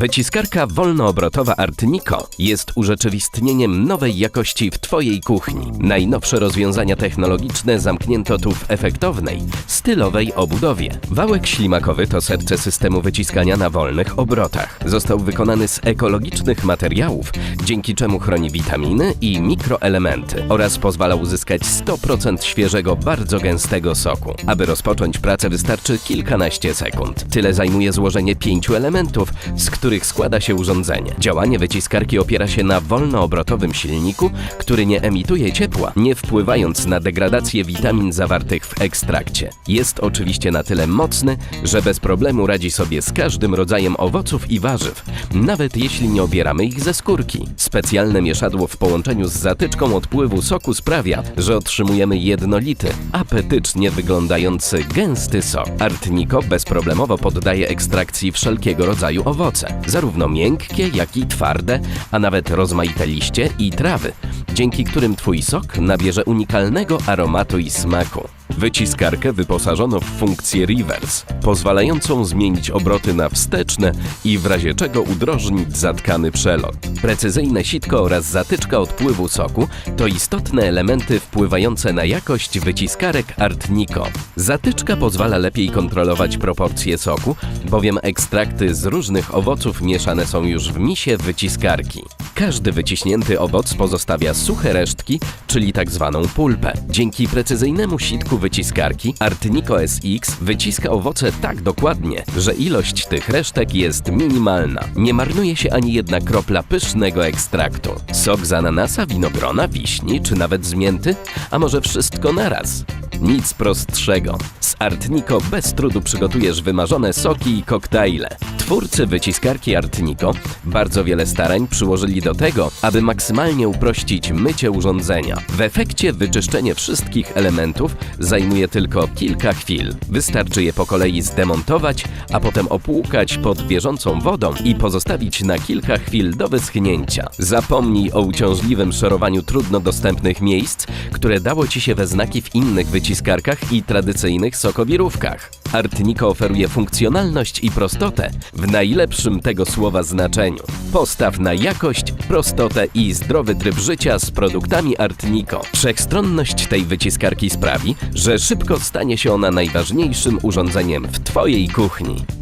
Wyciskarka wolnoobrotowa Artnico jest urzeczywistnieniem nowej jakości w Twojej kuchni. Najnowsze rozwiązania technologiczne zamknięto tu w efektownej, stylowej obudowie. Wałek ślimakowy to serce systemu wyciskania na wolnych obrotach. Został wykonany z ekologicznych materiałów, dzięki czemu chroni witaminy i mikroelementy oraz pozwala uzyskać 100% świeżego, bardzo gęstego soku. Aby rozpocząć pracę wystarczy kilkanaście sekund. Tyle zajmuje złożenie pięciu elementów, z których składa się urządzenie. Działanie wyciskarki opiera się na wolnoobrotowym silniku, który nie emituje ciepła, nie wpływając na degradację witamin zawartych w ekstrakcie. Jest oczywiście na tyle mocny, że bez problemu radzi sobie z każdym rodzajem owoców i warzyw, nawet jeśli nie obieramy ich ze skórki. Specjalne mieszadło w połączeniu z zatyczką odpływu soku sprawia, że otrzymujemy jednolity, apetycznie wyglądający gęsty sok. Artnico bezproblemowo poddaje ekstrakcji wszelkiego rodzaju owoce, zarówno miękkie, jak i twarde, a nawet rozmaite liście i trawy, dzięki którym Twój sok nabierze unikalnego aromatu i smaku. Wyciskarkę wyposażono w funkcję reverse, pozwalającą zmienić obroty na wsteczne i w razie czego udrożnić zatkany przelot. Precyzyjne sitko oraz zatyczka odpływu soku to istotne elementy wpływające na jakość wyciskarek Artnico. Zatyczka pozwala lepiej kontrolować proporcje soku, bowiem ekstrakty z różnych owoców mieszane są już w misie wyciskarki. Każdy wyciśnięty owoc pozostawia suche resztki, czyli tak zwaną pulpę. Dzięki precyzyjnemu sitku wyciskarki Artnico SX wyciska owoce tak dokładnie, że ilość tych resztek jest minimalna. Nie marnuje się ani jedna kropla pysznego ekstraktu. Sok z ananasa, winogrona, wiśni czy nawet z mięty, a może wszystko naraz. Nic prostszego. Z Artnico bez trudu przygotujesz wymarzone soki i koktajle. Twórcy wyciskarki Artnico bardzo wiele starań przyłożyli do tego, aby maksymalnie uprościć mycie urządzenia. W efekcie wyczyszczenie wszystkich elementów zajmuje tylko kilka chwil. Wystarczy je po kolei zdemontować, a potem opłukać pod bieżącą wodą i pozostawić na kilka chwil do wyschnięcia. Zapomnij o uciążliwym szorowaniu trudno dostępnych miejsc, które dało Ci się we znaki w innych wyciskarkach i tradycyjnych sokowirówkach. Artnico oferuje funkcjonalność i prostotę w najlepszym tego słowa znaczeniu. Postaw na jakość, prostotę i zdrowy tryb życia z produktami Artnico. Wszechstronność tej wyciskarki sprawi, że szybko stanie się ona najważniejszym urządzeniem w Twojej kuchni.